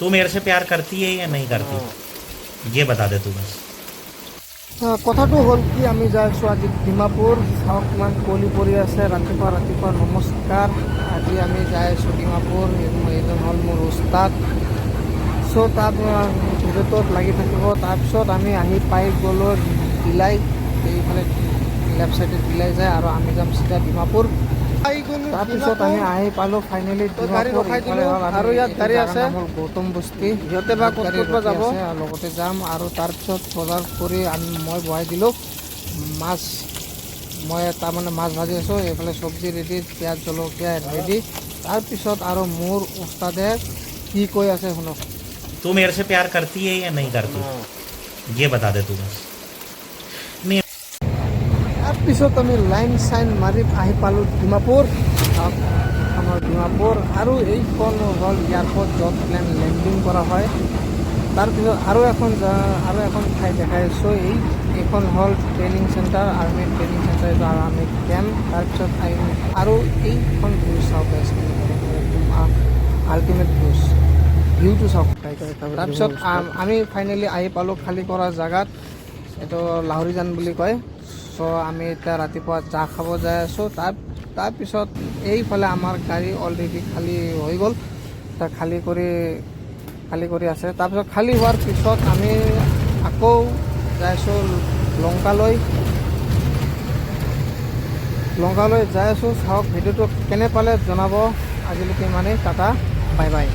तू मेरे से प्यार करती है या नहीं करती ये बता दे तू बस আহ, কথাটো হ'ল কি আমি যাই আছোঁ আজি ডিমাপুৰ চাওক কিমান কুঁৱলী পৰি আছে ৰাতিপুৱা ৰাতিপুৱা নমস্কাৰ আজি আমি যাই আছোঁ ডিমাপুৰ এই- এইজন হ'ল মোৰ উস্তাদ চ' তাত আহ, ভিডিঅ'টোত লাগি থাকিব তাৰপিছত আমি আহি পাই গ'লোঁ বিলাই এইফালে লেফ্ট চাইডে বিলাই যায় আৰু আমি যাম চিধা ডিমাপুৰ তাৰপিছত আমি আহি পালোঁ ফাইনেলি ডিমাপুৰ ইফালে হ'ল আমি- আৰু ইয়াত গাড়ী এইটো আছে। জাগাৰ নাম হ'ল গৌতম বস্তি সিহঁতে বা ক'ত গাড়ী ক'ত বা ৰখি যাব আছে আৰু লগতে যাম আৰু তাৰপিছত বজাৰ কৰি আমি মই বহাই দিলোঁ মাছ মই তাৰমানে মাছ ভাজি আছোঁ এইফালে চব্জি ৰেডি পিঁয়াজ জলকীয়া ৰেডি তাৰপিছত আৰু মোৰ উস্তাদে কি কৈ আছে শুনক तू मेरे से प्यार करती है या नहीं करती ये बता दे तू बस नहीं তাৰপিছত আমি লাইন চাইন মাৰি আহি পালোঁ ডিমাপুৰ। আমাৰ ডিমাপুৰ আৰু এইখন হ'ল এয়াৰপৰ্ট য'ত প্লেন লেণ্ডিং কৰা হয়। তাৰপিছত আৰু এখন আৰু এখন ঠাই দেখাই আছোঁ। এই এইখন হ'ল training centre army training centre এইটো আৰ্মি কেম্প তাৰপিছত আৰু এইখন ভিউ চাওক আল্টিমেট ভিউজ ভিউটো চাওক তাৰপিছত আমি ফাইনেলি আহি পালোঁ খালী কৰা জেগাত। এইটো লাহৰিজান বুলি কয়। চ' আমি এতিয়া ৰাতিপুৱা চাহ খাব যাই আছোঁ। তাৰ তাৰপিছত এইফালে আমাৰ গাড়ী অলৰেডি খালী হৈ গ'ল। এতিয়া খালী কৰি খালী কৰি আছে। তাৰপিছত খালী হোৱাৰ পিছত আমি আকৌ যাই আছোঁ লংকালৈ। লংকালৈ যাই আছোঁ। চাওক, ভিডিঅ'টো কেনে পালে জনাব। আজিলৈকে ইমানেই। Tata bye bye